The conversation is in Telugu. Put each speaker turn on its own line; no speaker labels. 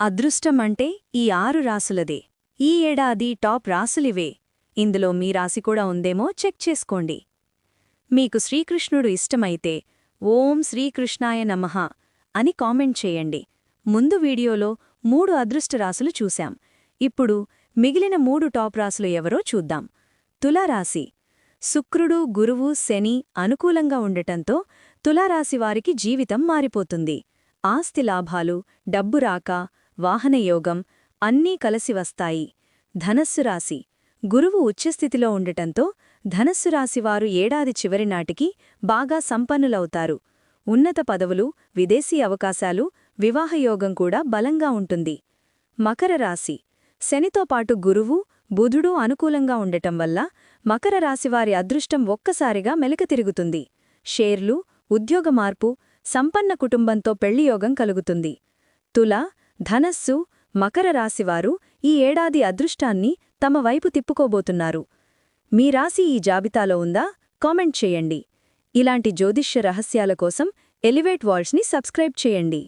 అదృష్టం అంటే ఈ ఆరు రాసులదే. ఈ ఏడాది టాప్ రాసులివే. ఇందులో మీ రాశి కూడా ఉందేమో చెక్ చేసుకోండి. మీకు శ్రీకృష్ణుడు ఇష్టమైతే ఓం శ్రీకృష్ణాయ నమః అని కామెంట్ చేయండి. ముందు వీడియోలో మూడు అదృష్ట రాసులు చూశాం. ఇప్పుడు మిగిలిన మూడు టాప్ రాసులు ఎవరో చూద్దాం. తులారాశి. శుక్రుడు గురువు శని అనుకూలంగా ఉండటంతో తులారాశివారికి జీవితం మారిపోతుంది. ఆస్తి లాభాలు డబ్బు రాక వాహనయోగం అన్నీ కలసి వస్తాయి. ధనస్సు రాశి. గురువు ఉచ్చస్థితిలో ఉండటంతో ధనస్సు రాశివారు ఏడాది చివరి నాటికి బాగా సంపన్నులవుతారు. ఉన్నత పదవులు విదేశీ అవకాశాలు వివాహయోగం కూడా బలంగా ఉంటుంది. మకర రాశి. శనితో పాటు గురువు బుధుడు అనుకూలంగా ఉండటం వల్ల మకర రాశివారి అదృష్టం ఒక్కసారిగా మెలకతిరుగుతుంది షేర్లు ఉద్యోగ మార్పు సంపన్న కుటుంబంతో పెళ్ళియోగం కలుగుతుంది. తుల ధనస్సు మకర రాశివారు ఈ ఏడాది అదృష్టాన్ని తమ వైపు తిప్పుకోబోతున్నారు. మీ రాశి ఈ జాబితాలో ఉందా? కామెంట్ చేయండి. ఇలాంటి జ్యోతిష్య రహస్యాల కోసం ఎలివేట్ వాల్స్ని సబ్స్క్రైబ్ చేయండి.